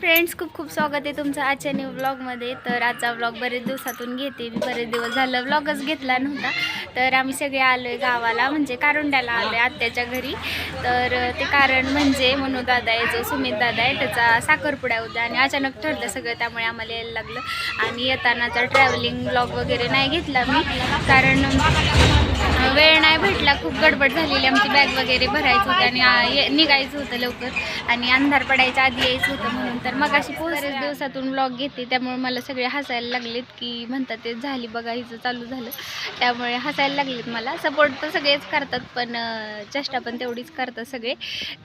Friends खूप खूप स्वागत आहे तुमचं आजच्या न्यू ब्लॉगमध्ये तर आजचा ब्लॉग बरेच दिवसातून घेते. मी बरेच दिवस झालं ब्लॉगच घेतला नव्हता. तर आम्ही सगळे आलो आहे गावाला म्हणजे कारुंड्याला आलो आहे आत्याच्या घरी. तर ते कारण म्हणजे मनू दादा आहे जो सुमित दादा आहे त्याचा साखरपुडा होता आणि अचानक ठरलं सगळं त्यामुळे आम्हाला यायला लागलं. आणि येतानाचा ट्रॅव्हलिंग ब्लॉग वगैरे नाही घेतला मी. कारण वेळ नाही भेटला. खूप गडबड झालेली. आमची बॅग वगैरे भरायचं होतं आणि निघायचं होतं लवकर. आणि अंधार पडायच्या आधी यायचं होतं म्हणून. तर मग अशी बरेच दिवसातून ब्लॉग घेते. त्यामुळे मला सगळे हसायला लागलेत की म्हणतात ते झाली बघा हिचं चालू झालं. त्यामुळे हसायला लागलेत मला. सपोर्ट तर सगळेच करतात पण चेष्टा पण तेवढीच करतात सगळे.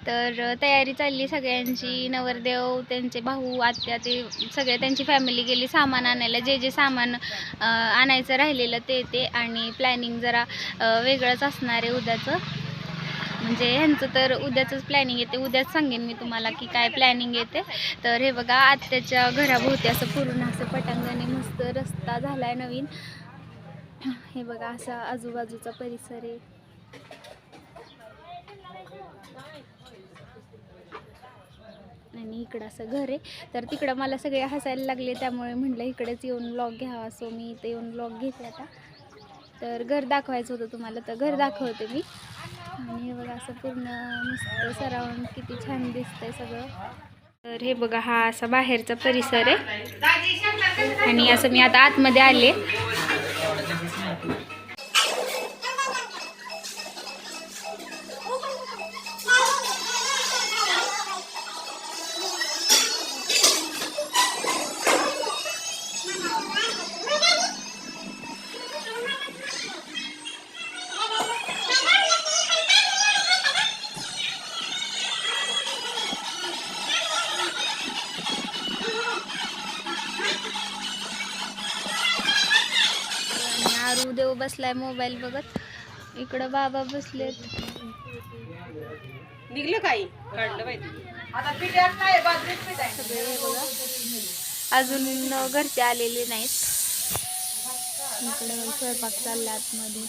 तर तयारी चालली सगळ्यांची. नवरदेव त्यांचे भाऊ आत्या ते सगळे त्यांची फॅमिली गेली सामान आणायला. जे जे सामान आणायचं राहिलेलं ते ते. आणि प्लॅनिंग जरा वेगळंच असणार आहे उद्याचं. म्हणजे ह्यांचं तर उद्याचंच प्लॅनिंग येते. उद्याच सांगेन मी तुम्हाला की काय प्लॅनिंग येते. तर हे बघा आत्याच्या घराभोवती असं पूर्ण असं पटांगणे मस्त रस्ता झाला आहे नवीन. हे बघा असा आजूबाजूचा परिसर आहे. आणि इकडं असं घर आहे. तर तिकडं मला सगळे हसायला लागले त्यामुळे म्हटलं इकडेच येऊन ब्लॉग घ्यावा. सो मी इथे येऊन ब्लॉग घेते आता. तर घर दाखवायचं होतं तुम्हाला तर घर दाखवते मी. आणि हे बघा असं पूर्ण मस्त सराउंड किती छान दिसतंय सगळं. तर हे बघा हा असा बाहेरचा परिसर आहे. आणि असं मी आता आतमध्ये आले. देव बसलाय मोबाईल बघत. इकडं बाबा बसलेत. निघलं काही? काढलं पाहिजे अजून घरचे आलेले नाहीत. इकडं स्वयंपाक चालला आतमध्ये.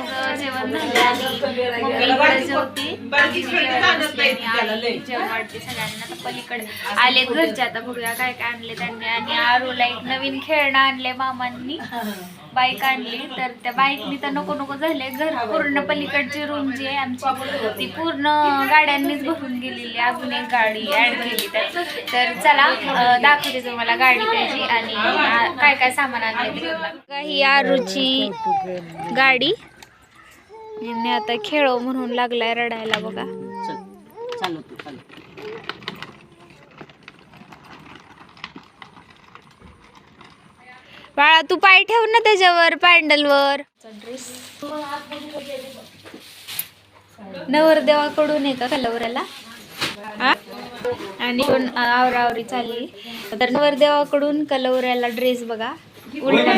हो, जेवण झालं. आणि मम्मी होती सगळ्यांना तर पलीकडे आले घरचे. आता बघूया काय काय आणले त्यांनी. आणि आरूला एक नवीन खेळणं आणले मामांनी. बाईक आणली. तर त्या बाईकनी तर नको नको झाले. घर पूर्ण पलीकडची रूम जी आहे आमची. ती पूर्ण गाड्यांनीच भरून गेलेली. अजून एक गाडी ऍड केली त्यात. तर चला दाखवते तुम्हाला गाडी त्याची आणि काय काय सामान आणले. ही आरूची गाडी. यांनी आता खेळव म्हणून लागलाय रडायला बघा. चालू तू चालू. बाळा तू पाय ठेव ना त्याच्यावर पॅन्डलवर. ड्रेस नवरदेवाकडून आहे का कलवऱ्याला हा? आणि कोण आवरावरी चालली. तर नवरदेवाकडून कलवऱ्याला ड्रेस बघा. उलटा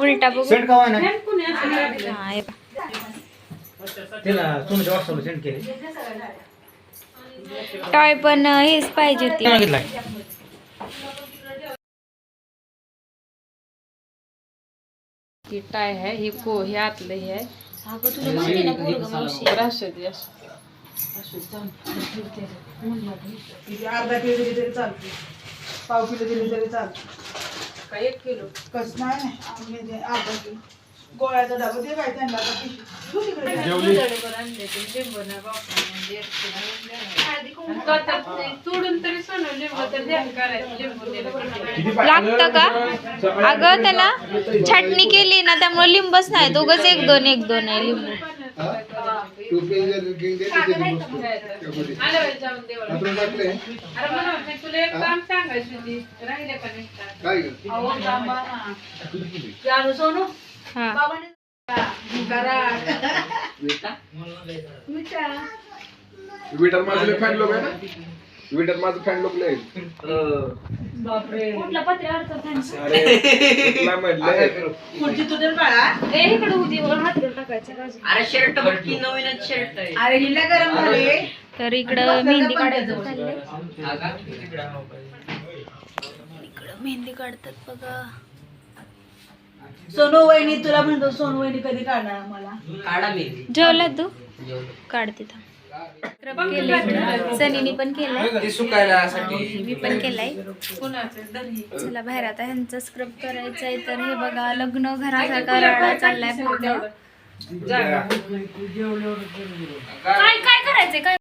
उलटा बघू. सेंड का ना? हा, हे बघा. तिला तुमच्या व्हॉट्सअपला सेंड केले. टॉय पण अं, हेच पाहिजे होती. मागितला? ही टाय आहे ही को हे आतलं हे आहे. असं. अर्धा किलो दिली तरी चालते पाव किलो दिली तरी चालते काय एक किलो. कस नाही? नाही आम्ही ते अर्धा किलो गोळ्याचा डबा दे काय त्यांना आता पिशवी. तू तिकडे जा. सोडून तरी सोनं लिंबू तर द्या करायचं लिंबू दिलं लागतं का? अगं त्याला छाटणी केली ना त्यामुळे लिंबच नाही दोघच एक दोन एक दोन आहे लिंबू. म्हणून तुला एक काम सांगायची होती राहिलं का नाही का? अहो, थांबा ना. चालू सोनू हा विटर माझे फॅन लोक आहे ना विटात माझं फॅन लोक बापरे. पत्र्यावरचा फॅन अरे तुला म्हणलंय खुर्ची तुझ्या बाळा. ए इकडे उदी हातरून टाकायचं. बाजू अरे शर्ट बघ नवीनच शर्ट आहे. अरे हिला गरम झाले तर इकडं मेहंदी काढायचं चाललंय. इकडं मेहंदी काढतात बघा. सोनू वहिनी तुला म्हणतो सोनू वहिनी कधी काढणार मला काढा मी जेवला तू? काढ तिथं स्क्रब केलंय इकडं. सनीने पण केलंय. ते सुकायला मी पण केलाय. चला बाहेर आता ह्यांचं स्क्रब करायचंय. तर हे बघा लग्न घरासारखा राडा चाललाय पूर्ण. काय काय करायचंय? काय